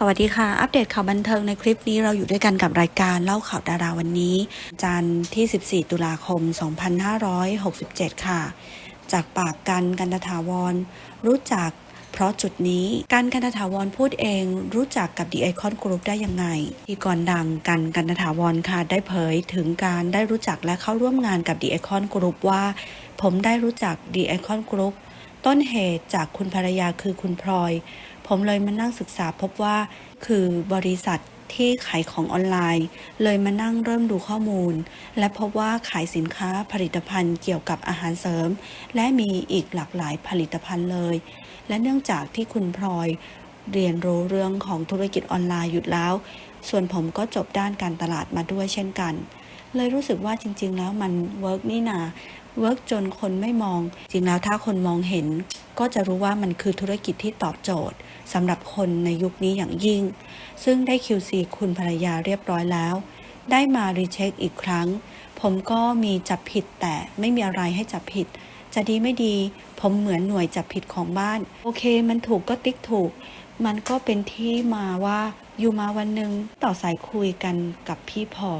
สวัสดีค่ะ อัปเดตข่าวบันเทิงในคลิปนี้เราอยู่ด้วยกันกับรายการเล่าข่าวดาราวันนี้ จันทร์ที่ 14 ตุลาคม 2567 ค่ะ จากปากกันกันตถาวร รู้จักเพราะจุดนี้กันกันตถาวรพูดเองรู้จักกับดีไอคอนกรุ๊ปได้ยังไงที่ก่อนดังกันกันตถาวรค่ะได้เผยถึงการได้รู้จักและเข้าร่วมงานกับดีไอคอนกรุ๊ปว่า ผมได้รู้จักดีไอคอนกรุ๊ป ต้นเหตุจากคุณภรรยาคือคุณพลอย ผมเลยมานั่งศึกษาพบว่า คือบริษัทที่ขายของออนไลน์ เลยมานั่งเริ่มดูข้อมูล และพบว่าขายสินค้าผลิตภัณฑ์เกี่ยวกับอาหารเสริม และมีอีกหลากหลายผลิตภัณฑ์เลย และเนื่องจากที่คุณพลอยเรียนรู้เรื่องของธุรกิจออนไลน์อยู่แล้ว ส่วนผมก็จบด้านการตลาดมาด้วยเช่นกัน เลยรู้สึกว่าจริง ๆ แล้วมันเวิร์กนี่นาเวิร์กจนคนไม่มอง จริงแล้วถ้าคนมองเห็น ก็จะรู้ว่ามันคือธุรกิจที่ตอบโจทย์สำหรับคนในยุคนี้อย่างยิ่ง ซึ่งได้ QC คุณภรรยาเรียบร้อยแล้ว ได้มารีเช็คอีกครั้ง ผมก็มีจับผิดแต่ไม่มีอะไรให้จับผิด จะดีไม่ดี ผมเหมือนหน่วยจับผิดของบ้าน โอเค มันถูกก็ติ๊กถูก มันก็เป็นที่มาว่าอยู่มาวันหนึ่งต่อสายคุยกันกับพี่พอ